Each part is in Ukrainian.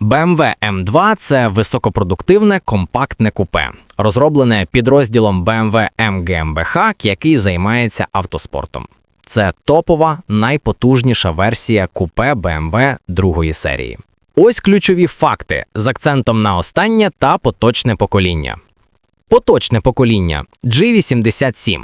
BMW M2 – це високопродуктивне компактне купе, розроблене підрозділом BMW M GmbH, який займається автоспортом. Це топова, найпотужніша версія купе BMW другої серії. Ось ключові факти з акцентом на останнє та поточне покоління. Поточне покоління G87.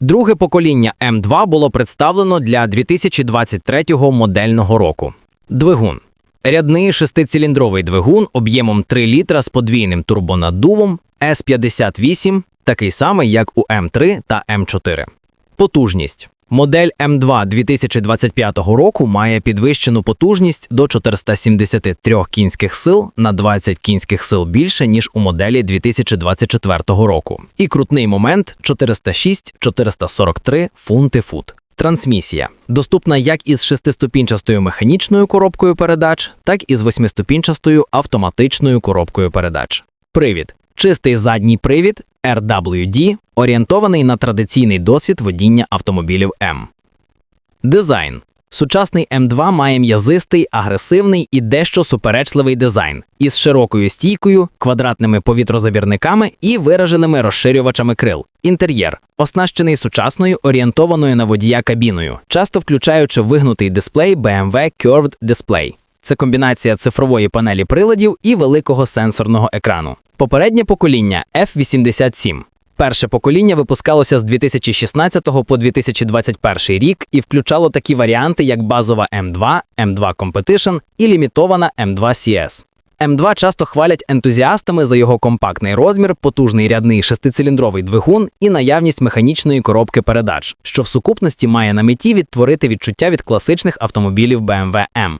Друге покоління М2 було представлено для 2023 модельного року. Двигун. Рядний шестициліндровий двигун об'ємом 3 літра з подвійним турбонаддувом S58, такий самий, як у М3 та М4. Потужність. Модель М2 2025 року має підвищену потужність до 473 кінських сил на 20 кінських сил більше, ніж у моделі 2024 року. І крутний момент 406-443 фунти-фут. Трансмісія доступна як із шестиступінчастою механічною коробкою передач, так і з восьмиступінчастою автоматичною коробкою передач. Привід чистий задній привід RWD, орієнтований на традиційний досвід водіння автомобілів М. Дизайн. Сучасний М2 має м'язистий, агресивний і дещо суперечливий дизайн із широкою стійкою, квадратними повітрозабірниками і вираженими розширювачами крил. Інтер'єр оснащений сучасною орієнтованою на водія кабіною, часто включаючи вигнутий дисплей BMW Curved Display. Це комбінація цифрової панелі приладів і великого сенсорного екрану. Попереднє покоління F87. Перше покоління випускалося з 2016 по 2021 рік і включало такі варіанти, як базова M2, M2 Competition і лімітована M2 CS. М2 часто хвалять ентузіастами за його компактний розмір, потужний рядний шестициліндровий двигун і наявність механічної коробки передач, що в сукупності має на меті відтворити відчуття від класичних автомобілів BMW M.